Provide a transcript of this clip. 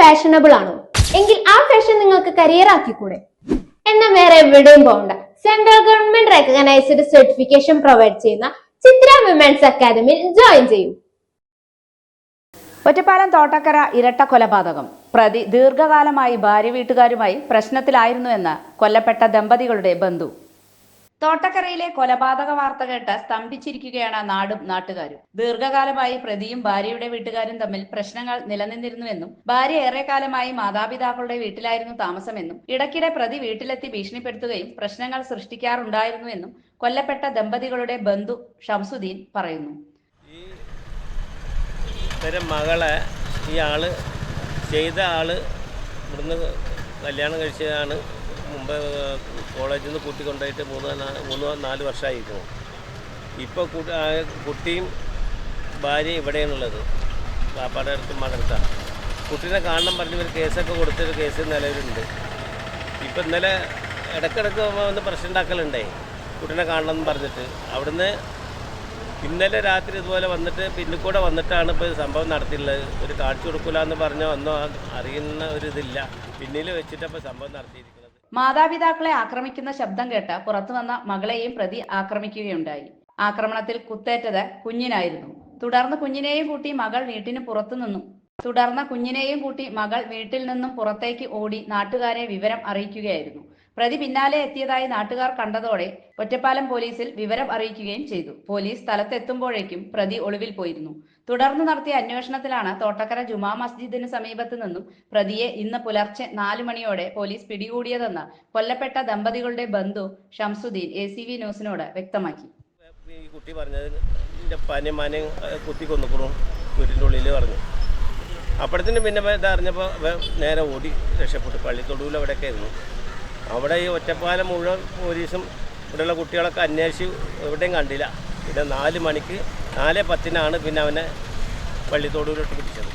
Fashionable ആണോ? എങ്കിൽ ആ ഫാഷൻ നിങ്ങൾക്ക് കരിയർ ആക്കിക്കൂടെ? എന്നാൽ വേറെ എവിടെയും പോകണ്ട central government recognised certification provide ചെയ്യുന്ന ചിത്ര വിമൻസ് അക്കാദമിയിൽ ജോയിൻ ചെയ്യൂ. ഒറ്റപ്പാലം തോട്ടക്കര ഇരട്ട കൊലപാതകം. പ്രതി ദീർഘകാലമായി ഭാര്യ വീട്ടുകാരുമായി പ്രശ്നത്തിലായിരുന്നുവെന്ന് കൊല്ലപ്പെട്ട ദമ്പതികളുടെ ബന്ധു. തോട്ടക്കരയിലെ കൊലപാതക വാർത്ത കേട്ട് സ്തംഭിച്ചിരിക്കുകയാണ് നാടും നാട്ടുകാരും. ദീർഘകാലമായി പ്രതിയും ഭാര്യയുടെ വീട്ടുകാരും തമ്മിൽ പ്രശ്നങ്ങൾ നിലനിന്നിരുന്നുവെന്നും ഭാര്യ ഏറെക്കാലമായി മാതാപിതാക്കളുടെ വീട്ടിലായിരുന്നു താമസമെന്നും ഇടയ്ക്കിടെ പ്രതി വീട്ടിലെത്തി ഭീഷണിപ്പെടുത്തുകയും പ്രശ്നങ്ങൾ സൃഷ്ടിക്കാറുണ്ടായിരുന്നുവെന്നും കൊല്ലപ്പെട്ട ദമ്പതികളുടെ ബന്ധു ഷംസുദ്ദീൻ പറയുന്നു. മകളെ ഈ ആൾ ചെയ്ത ആൾ ഇവിടുന്ന് കല്യാണം കഴിച്ചതാണ് മുമ്പ് കോളേജിൽ നിന്ന് കൂട്ടി കൊണ്ടുപോയിട്ട് മൂന്ന് മൂന്ന് നാല് വർഷമായിരിക്കുന്നു ഇപ്പോൾ കുട്ടിയും ഭാര്യയും ഇവിടെയാണുള്ളത്. പാപ്പാടെ അടുത്തും മകടുത്താണ് കുട്ടീനെ കാണണം പറഞ്ഞ് ഇവർ കേസൊക്കെ കൊടുത്തൊരു കേസ് നിലവിലുണ്ട്. ഇപ്പം ഇന്നലെ ഇടക്കിടക്ക് വന്ന് പ്രശ്നം ഉണ്ടാക്കലുണ്ടേ കുട്ടീനെ കാണണം എന്ന് പറഞ്ഞിട്ട്. അവിടുന്ന് ഇന്നലെ രാത്രി ഇതുപോലെ വന്നിട്ട് പിന്നിക്കൂടെ വന്നിട്ടാണ് ഇപ്പോൾ സംഭവം നടത്തിയിട്ടുള്ളത്. ഒരു കാണിച്ചു കൊടുക്കില്ല എന്ന് പറഞ്ഞോ അറിയുന്ന ഒരു ഇതില്ല. പിന്നിൽ വെച്ചിട്ടപ്പോൾ സംഭവം നടത്തിയിരിക്കുന്നത് മാതാപിതാക്കളെ ആക്രമിക്കുന്ന ശബ്ദം കേട്ട് പുറത്തു വന്ന മകളെയും പ്രതി ആക്രമിക്കുകയുണ്ടായി. ആക്രമണത്തിൽ കുത്തേറ്റത് കുഞ്ഞിനായിരുന്നു. തുടർന്ന് കുഞ്ഞിനെയും കൂട്ടി മകൾ വീട്ടിന് പുറത്തു നിന്നു. തുടർന്ന് കുഞ്ഞിനെയും കൂട്ടി മകൾ വീട്ടിൽ നിന്നും പുറത്തേക്ക് ഓടി നാട്ടുകാരെ വിവരം അറിയിക്കുകയായിരുന്നു. പ്രതി പിന്നാലെ എത്തിയതായി നാട്ടുകാർ കണ്ടതോടെ ഒറ്റപ്പാലം പോലീസിൽ വിവരം അറിയിക്കുകയും ചെയ്തു. പോലീസ് സ്ഥലത്തെത്തുമ്പോഴേക്കും പ്രതി ഒളിവിൽ പോയിരുന്നു. തുടർന്ന് നടത്തിയ അന്വേഷണത്തിലാണ് തോട്ടക്കര ജുമാ മസ്ജിദിന് സമീപത്ത് നിന്നും പ്രതിയെ ഇന്ന് പുലർച്ചെ നാലു മണിയോടെ പോലീസ് പിടികൂടിയതെന്ന് കൊല്ലപ്പെട്ട ദമ്പതികളുടെ ബന്ധു ഷംസുദ്ദീൻ എ സി വി ന്യൂസിനോട് വ്യക്തമാക്കി. ഈ കുട്ടി പറഞ്ഞത് എന്റെ പനി മാനെ കുത്തി കൊന്നുക്കണു വീട്ടിന്റെ ഉള്ളിൽ പറഞ്ഞു. അപ്പോഴത്തേനും പിന്നെ ഇതറിഞ്ഞപ്പോൾ നേരെ ഓടി രക്ഷപ്പെട്ടു. പള്ളി തൊടുവിൽ അവിടെയൊക്കെ ആയിരുന്നു. അവിടെ ഈ ഒറ്റപ്പാലം മുഴുവൻ പോലീസും ഇവിടെയുള്ള കുട്ടികളൊക്കെ അന്വേഷിച്ച് എവിടെയും കണ്ടില്ല. പിന്നെ നാല് മണിക്ക് നാല് പത്തിനാണ് പിന്നെ അവനെ പള്ളിത്തോടൂരിട്ട് പിടിച്ചത്